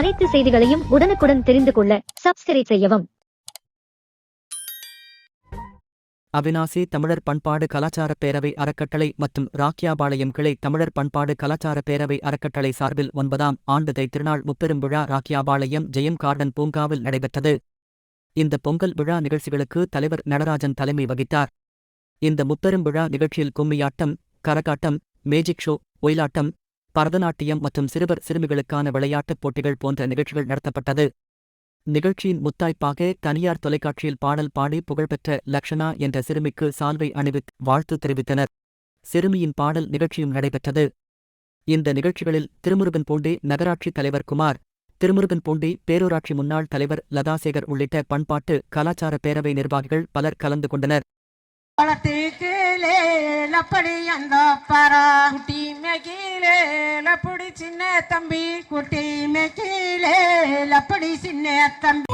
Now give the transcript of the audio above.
அனைத்து செய்திகளையும் உடனுக்குடன் தெரிந்து கொள்ள சப்ஸ்கிரைப் செய்யவும். அவினாசி தமிழர் பண்பாடு கலாச்சார பேரவை அறக்கட்டளை மற்றும் ராக்கியாபாளையம் கிளை தமிழர் பண்பாடு கலாச்சார பேரவை அறக்கட்டளை சார்பில் ஒன்பதாம் ஆண்டு தை திருநாள் முப்பெரும் விழா ராக்கியாபாளையம் ஜெயம் கார்டன் பூங்காவில் நடைபெற்றது. இந்த பொங்கல் விழா நிகழ்ச்சிகளுக்கு தலைவர் நடராஜன் தலைமை வகித்தார். இந்த முப்பெரும் விழா நிகழ்ச்சியில் கும்மியாட்டம் கரகாட்டம் மேஜிக் ஷோ ஒயிலாட்டம் பரதநாட்டியம் மற்றும் சிறுவர் சிறுமிகளுக்கான விளையாட்டுப் போட்டிகள் போன்ற நிகழ்ச்சிகள் நடத்தப்பட்டது. நிகழ்ச்சியின் முத்தாய்ப்பாக தனியார் தொலைக்காட்சியில் பாடல் பாடி புகழ்பெற்ற லக்ஷனா என்ற சிறுமிக்கு சால்வை அணிவித்து வாழ்த்து தெரிவித்தனர். சிறுமியின் பாடல் நிகழ்ச்சியும் நடைபெற்றது. இந்த நிகழ்ச்சிகளில் திருமுருகன் பூண்டி நகராட்சி தலைவர் குமார் திருமுருகன் பூண்டி பேரூராட்சி முன்னாள் தலைவர் லதாசேகர் உள்ளிட்ட பண்பாட்டு கலாச்சார பேரவை நிர்வாகிகள் பலர் கலந்து கொண்டனர். குளத்துக்குலே லப்படி அந்த பரா குட்டி மேகிலே லப்படி சின்ன தம்பி குட்டி மேகிலே லப்படி சின்ன தம்பி